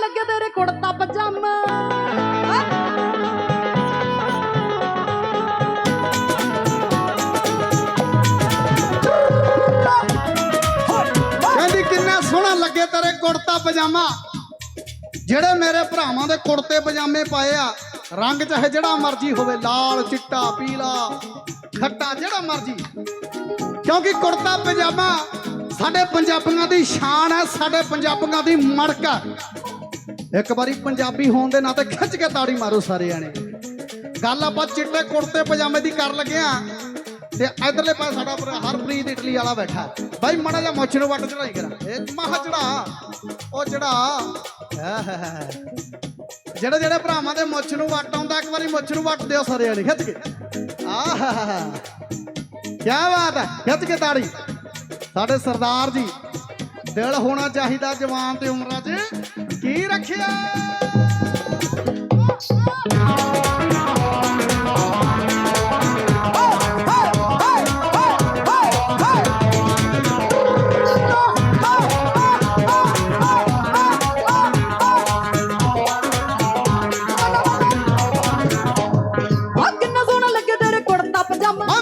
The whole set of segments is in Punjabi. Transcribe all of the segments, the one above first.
ਲੱਗੇ ਤੇਰੇ ਕੁੜਤਾ ਪਜਾਮਾ ਕਹਿੰਦੀ, ਕਿੰਨਾ ਸੋਹਣਾ ਲੱਗੇ ਤੇਰੇ ਕੁੜਤਾ ਪਜਾਮਾ। ਜਿਹੜੇ ਮੇਰੇ ਭਰਾਵਾਂ ਦੇ ਕੁੜਤੇ ਪਜਾਮੇ ਪਾਏ ਆ, ਰੰਗ ਚਾਹੇ ਜਿਹੜਾ ਮਰਜ਼ੀ ਹੋਵੇ, ਲਾਲ, ਚਿੱਟਾ, ਪੀਲਾ, ਖੱਟਾ, ਜਿਹੜਾ ਮਰਜ਼ੀ। ਕਿਉਂਕਿ ਕੁੜਤਾ ਪਜਾਮਾ ਸਾਡੇ ਪੰਜਾਬੀਆਂ ਦੀ ਸ਼ਾਨ ਹੈ, ਸਾਡੇ ਪੰਜਾਬੀਆਂ ਦੀ ਮੜਕ ਹੈ। ਇੱਕ ਵਾਰੀ ਪੰਜਾਬੀ ਹੋਣ ਦੇ ਨਾਤੇ ਖਿੱਚ ਕੇ ਤਾੜੀ ਮਾਰੋ ਸਾਰੇ ਆਣੇ ਗੱਲ ਆਪਾਂ ਚਿੱਟੇ ਕੁੜਤੇ ਪਜਾਮੇ ਦੀ ਕਰ ਲੱਗੇ ਆ ਤੇ ਇਧਰਲੇ ਪਾਸੇ ਸਾਡਾ ਭਰਾ ਹਰਪ੍ਰੀਤ ਇਟਲੀ ਵਾਲਾ ਬੈਠਾ। ਬਾਈ ਮੜਾ ਜਾ ਮੁੱਛ ਨੂੰ ਵੱਟ ਚੜਾਈ ਕਰਾ। ਇਹ ਮਹਾ ਚੜਾ ਉਹ ਚੜਾ ਜਿਹੜੇ ਜਿਹੜੇ ਭਰਾਵਾਂ ਦੇ ਮੁੱਛ ਨੂੰ ਵੱਟ ਆਉਂਦਾ, ਇੱਕ ਵਾਰੀ ਮੁੱਛ ਨੂੰ ਵੱਟ ਦਿਓ ਸਾਰੇ ਆਣੇ ਖਿੱਚ ਕੇ। ਆਹਾ। ਕੀ ਬਾਤ ਹੈ, ਖਿੱਚ ਕੇ ਤਾੜੀ। ਸਾਡੇ ਸਰਦਾਰ ਜੀ, ਦਿਲ ਹੋਣਾ ਚਾਹੀਦਾ ਜਵਾਨ ਤੇ ਉਮਰਾਂ 'ਚ। ਕੀ ਰੱਖਿਆ।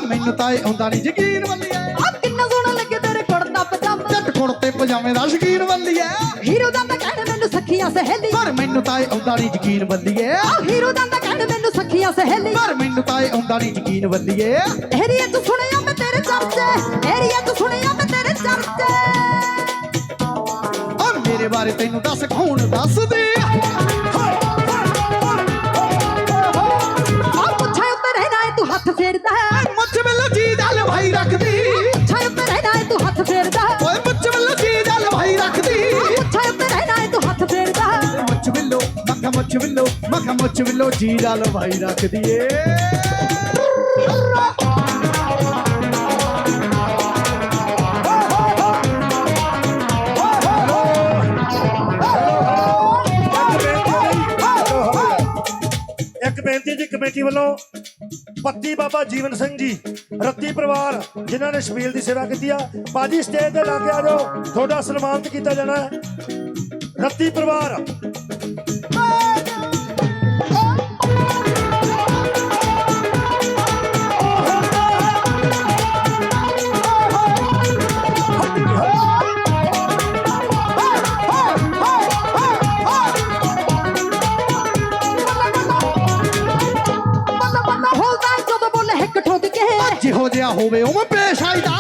ਮੈਨੂੰ ਤਾਂ ਇਹ ਆਉਂਦਾ ਨਹੀਂ ਯਕੀਨ ਵੱਲੀਏ ਆ ਕਿੰਨਾ ਸੋਹਣਾ ਲੱਗੇ ਤੇਰੇ ਕੁੜਤਾ ਪਜਾਮਾ। ਜੱਟ ਕੁੜਤੇ ਪਜਾਮੇ ਦਾ ਸ਼ਕੀਨ ਵੱਲੀਏ ਹੀਰੋ ਦਾ ਸਖੀਆਂ ਸਹੇਲੀ ਪਰ ਮੈਨੂੰ ਤਾਂ ਇਹ ਆਉਂਦਾ ਨਹੀਂ ਯਕੀਨ ਵੱਲੀਏ। ਆ ਹੀਰੋ ਦਾ ਤਾਂ ਕਹਿਣ ਮੈਨੂੰ ਸਖੀਆਂ ਸਹੇਲੀ ਪਰ ਮੈਨੂੰ ਤਾਂ ਇਹ ਆਉਂਦਾ ਨਹੀਂ ਯਕੀਨ ਵੱਲੀਏ। ਏਰੀਆ ਤੂੰ ਸੁਣਿਆ ਮੈਂ ਤੇਰੇ ਚਰਚੇ। ਏਰੀਆ ਤੂੰ ਸੁਣਿਆ ਮੈਂ ਤੇਰੇ ਚਰਚੇ। ਆ ਮੇਰੇ ਬਾਰੇ ਤੈਨੂੰ ਦੱਸ ਕੌਣ ਦੱਸਦੇ? ਵੱਲੋਂ ਮੱਖਾ ਮੁੱਛ ਵੱਲੋਂ ਜੀ ਜਲ ਇੱਕ ਬੇਨਤੀ ਜੀ ਕਮੇਟੀ ਵੱਲੋਂ ਪੱਤੀ ਬਾਬਾ ਜੀਵਨ ਸਿੰਘ ਜੀ, ਰੱਤੀ ਪਰਿਵਾਰ, ਜਿਨ੍ਹਾਂ ਨੇ ਸ਼ਬੀਲ ਦੀ ਸੇਵਾ ਕੀਤੀ ਆ ਬਾਜੀ ਸਟੇਜ ਤੇ ਲਾ ਕੇ ਆ ਜਾਓ, ਤੁਹਾਡਾ ਸਨਮਾਨਿਤ ਕੀਤਾ ਜਾਣਾ ਹੈ। ਰੱਤੀ ਪਰਿਵਾਰ ਜਿਹੋ ਹੋਵੇ ਉਹ ਮੈਂ ਪੇਸ਼ ਆਈਦਾ।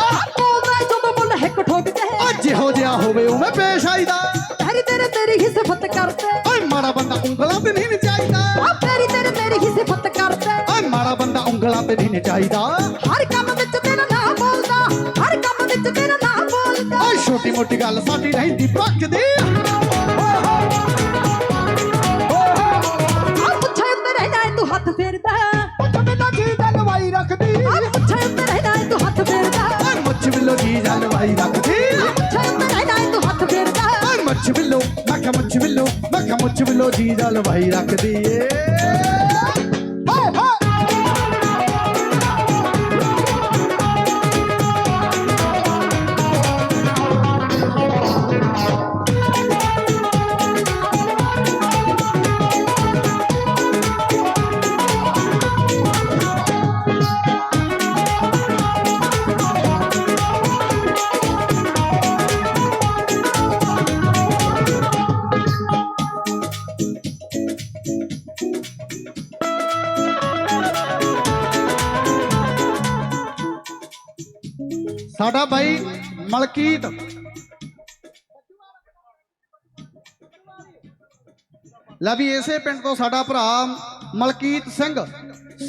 ਏ ਜਦੋਂ ਬੋਲੇ ਹਿੱਕ ਠੋਕ ਕੇ ਓ ਜਿਹੋ ਜਿਹਾ ਹੋਵੇ ਉਹ ਮੈਂ ਪੇਸ਼ ਆਈਦਾ। ਤੇਰੀ ਤੇਰੇ ਤੇਰੀ ਹੀ ਸਿਫਤ ਕਰਦੇ। ਓਏ ਮਾੜਾ ਬੰਦਾ ਉਂਗਲਾਂ ਤੇ ਨਹੀਂ ਨਚਾਈਦਾ। ਆ ਤੇਰੀ ਤੇਰੇ ਤੇਰੀ ਹੀ ਸਿਫਤ ਕਰਦੇ। ਓਏ ਮਾੜਾ ਬੰਦਾ ਉਂਗਲਾਂ ਤੇ ਨਹੀਂ ਨਚਾਈਦਾ। ਹਰ ਕੰਮ ਵਿੱਚ ਤੇਰਾ ਨਾਮ ਬੋਲਦਾ। ਹਰ ਕੰਮ ਵਿੱਚ ਤੇਰਾ ਨਾਮ ਬੋਲਦਾ। ਓਏ ਛੋਟੀ ਮੋਟੀ ਗੱਲ ਸਾਡੀ ਰਹਿੰਦੀ ਪੱਕਦੀ। ਬਿੱਲੋ ਜੀ ਜਲਵਾਈ ਰੱਖਦੀ। ਆ ਪੁੱਛੇ ਉੱਤੇ ਤੂੰ ਹੱਥ ਫੇਰਦਾ ਓਏ ਮੁੱਛ ਬਿੱਲੋ, ਮੱਖਾ ਮੁੱਛ ਬਿੱਲੋ, ਮੱਖਾ ਮੁੱਛ ਬਿੱਲੋ ਜੀ ਜਲਵਾਈ ਰੱਖਦੀ ਏ। ਸਾਡਾ ਬਾਈ ਮਲਕੀਤ। ਲੈ ਵੀ ਇਸੇ ਪਿੰਡ ਤੋਂ ਸਾਡਾ ਭਰਾ ਮਲਕੀਤ ਸਿੰਘ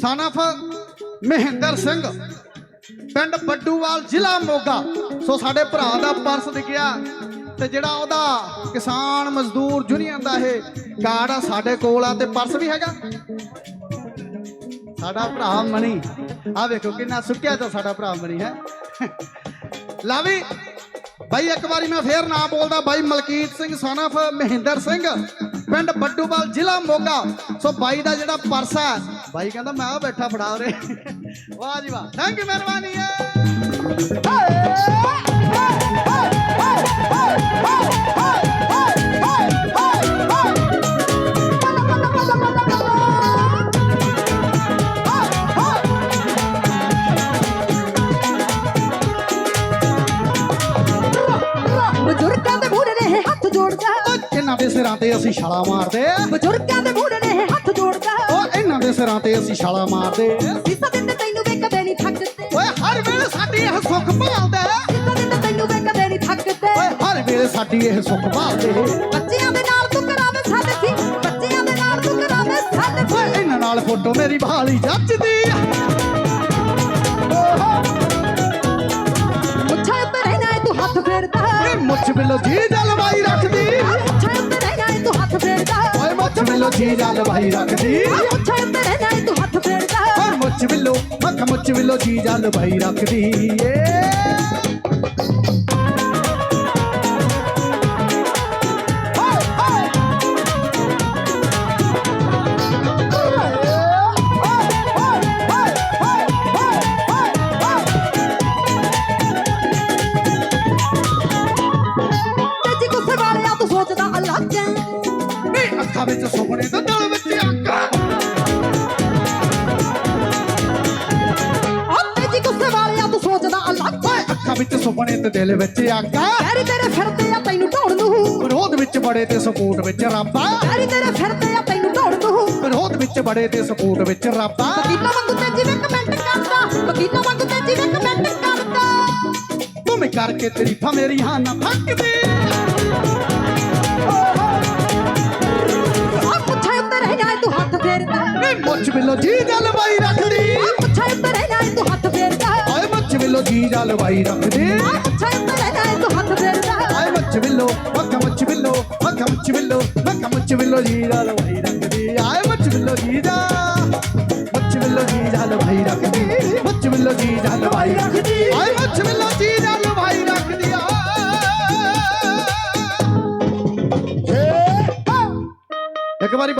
ਸਨਫ ਮਹਿੰਦਰ ਸਿੰਘ। ਪਿੰਡ ਬੱਡੂਵਾਲ ਜ਼ਿਲ੍ਹਾ ਮੋਗਾ। ਸੋ ਸਾਡੇ ਭਰਾ ਦਾ ਪਰਸ ਦਿਖਿਆ ਤੇ ਜਿਹੜਾ ਉਹਦਾ ਕਿਸਾਨ ਮਜ਼ਦੂਰ ਯੂਨੀਅਨ ਦਾ ਇਹ ਕਾਰਡ ਆ, ਸਾਡੇ ਕੋਲ ਆ ਤੇ ਪਰਸ ਵੀ ਹੈਗਾ। ਸਾਡਾ ਭਰਾ ਮਣੀ। ਆ ਵੇਖੋ ਕਿੰਨਾ ਸੁੱਕਿਆ ਤਾਂ ਸਾਡਾ ਭਰਾ ਮਣੀ ਹੈ। ਲਾਵੀ ਬਾਈ, ਇੱਕ ਵਾਰੀ ਮੈਂ ਫੇਰ ਨਾਂ ਬੋਲਦਾ। ਬਾਈ ਮਲਕੀਤ ਸਿੰਘ ਸਨਫ, ਮਹਿੰਦਰ ਸਿੰਘ, ਪਿੰਡ ਬੱਡੂਵਾਲ, ਜ਼ਿਲ੍ਹਾ ਮੋਗਾ। ਸੋ ਬਾਈ ਦਾ ਜਿਹੜਾ ਪਰਸ ਹੈ, ਬਾਈ ਕਹਿੰਦਾ, ਮੈਂ ਆ ਬੈਠਾ ਫੜਾ ਉਰੇ। ਵਾਹ ਜੀ ਵਾਹ। ਥੈਂਕ ਯੂ ਮਿਹਰਬਾਨੀ। ਹੈ ਇਹਨਾਂ ਦੇ ਸਿਰਾਂ ਤੇ ਅਸੀਂ ਛਾਲਾ ਮਾਰਦੇ ਬਜ਼ੁਰਗਾਂ ਦੇ ਮੂਹਰੇ ਨੇ ਹੱਥ ਜੋੜਦਾ। ਓ ਇਹਨਾਂ ਦੇ ਸਿਰਾਂ ਤੇ ਅਸੀਂ ਛਾਲਾ ਮਾਰਦੇ ਸੀਸਾ ਦਿੰਦੇ ਤੈਨੂੰ ਵੇ ਕਦੇ ਨਹੀਂ ਥੱਕਦੇ। ਓਏ ਹਰ ਵੇਲੇ ਸਾਡੀ ਇਹ ਸੁੱਖ ਭਾਲਦਾ ਸੀਸਾ ਦਿੰਦੇ ਤੈਨੂੰ ਵੇ ਕਦੇ ਨਹੀਂ ਥੱਕਦੇ। ਓਏ ਹਰ ਵੇਲੇ ਸਾਡੀ ਇਹ ਸੁੱਖ ਭਾਲਦੇ ਬੱਚਿਆਂ ਦੇ ਨਾਲ ਤੂੰ ਕਰਾਵੇਂ ਸਾਡੇ ਸੀ ਬੱਚਿਆਂ ਦੇ ਨਾਲ ਤੂੰ ਕਰਾਵੇਂ ਸਾਡੇ ਸੀ ਓਏ ਇਹਨਾਂ ਨਾਲ ਫੋਟੋ ਮੇਰੀ ਭਾਲੀ ਜੱਜਦੀ ਮੁੱਛਾਂ ਉੱਤੇ ਰਹਿਣਾ ਤੂੰ ਹੱਥ ਫੇਰਦਾ। ਮੁੱਛ ਬਿੱਲੋ ਜੀ ਜਲਵਾਈ ਰੱਖਦੀ। ਬਿੱਲੋ ਜੀ ਜਲਵਾਈ ਰੱਖਦੀ। ਉੱਤੇ ਰਹਿਣਾ ਏ ਤੂੰ ਹੱਥ ਫੇਰਦਾ। ਓਏ ਮੁੱਛ ਬਿੱਲੋ ਅੱਖ ਮੁੱਛ ਬਿੱਲੋ ਜੀ ਜਲਵਾਈ ਰੱਖਦੀ ਏ। ਵਿੱਚ ਸੁਪਨੇ ਤੇ ਦਿਲ ਵਿੱਚ ਅੱਖਾਂ ਪੈਰੀ ਤੇਰੇ ਫਿਰਦੇ ਆ ਤੈਨੂੰ ਢੋਣ ਨੂੰ। ਵਿਰੋਧ ਵਿੱਚ ਬੜੇ ਤੇ ਸਪੋਰਟ ਵਿੱਚ ਰੱਬਾ। ਪੈਰੀ ਤੇਰੇ ਫਿਰਦੇ ਆ ਤੈਨੂੰ ਢੋਣ ਨੂੰ। ਵਿਰੋਧ ਵਿੱਚ ਬੜੇ ਤੇ ਸਪੋਰਟ ਵਿੱਚ ਰੱਬਾ। ਵਕੀਲਾਂ ਵਾਂਗੂ ਤੇ ਜਿਵੇਂ ਕਮੈਂਟ ਕਰਦਾ। ਵਕੀਲਾਂ ਵਾਂਗੂ ਤੇ ਜਿਵੇਂ ਕਮੈਂਟ ਕਰਦਾ। ਤੂੰ ਮੈਂ ਕਰਕੇ ਤਰੀਫਾਂ ਮੇਰੀ ਹਾਂ ਨਾ ਥੱਕਦੀ ਆ ਪੁੱਛਾਂ ਉੱਤੇ ਰਹਿਣਾ ਏ ਤੂੰ ਹੱਥ ਫੇਰਦਾ। ਏ ਮੁੱਛ ਬਿੱਲੋ ਜੀ ਜਲਵਾਈ ਰੱਖਦੀ ਮੁੱਛ ਬਿੱਲੋ ਜੀ ਜਲਵਾਈ ਰੱਖਦੀ ਆ ਪੁੱਛਾਂ ਉੱਤੇ ਰਹਿਣਾ ਏ ਤੂੰ ਹੱਥ ਫੇਰਦਾ ਓਏ ਮੁੱਛ ਬਿੱਲੋ ਅੱਖ ਮੁੱਛ ਬਿੱਲੋ ਅੱਖ ਮੁੱਛ ਬਿੱਲੋ ਅੱਖ ਮੁੱਛ ਬਿੱਲੋ ਜੀ ਜਲਵਾਈ